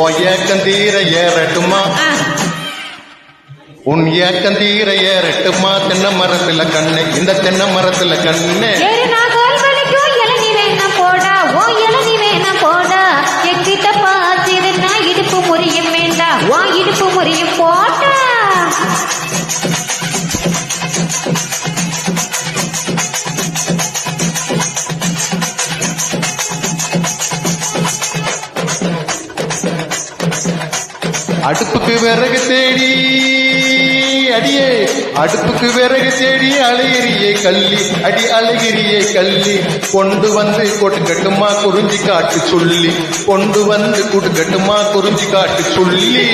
ஓ ஏக்கம் தீர ஏறட்டுமா? உன் ஏக்கம் தீர ஏறட்டுமா? தென்னை மரத்துல கண்ணு இந்த தென்னை மரத்துல கண்ணு. ஏறு நான் கால் வலிக்கும் இளநீ வேணா அடுப்புக்கு விறகு தேடி அடியே அடுப்புக்கு விறகு தேடி அழகிரியே கல்லி அடி அழகிரியே கல்லி கொண்டு வந்து கொடுக்கட்டுமா குறிஞ்சி காட்டு சொல்லி. கொண்டு வந்து கொடுக்கட்டுமா குறிஞ்சி காட்டு சொல்லி.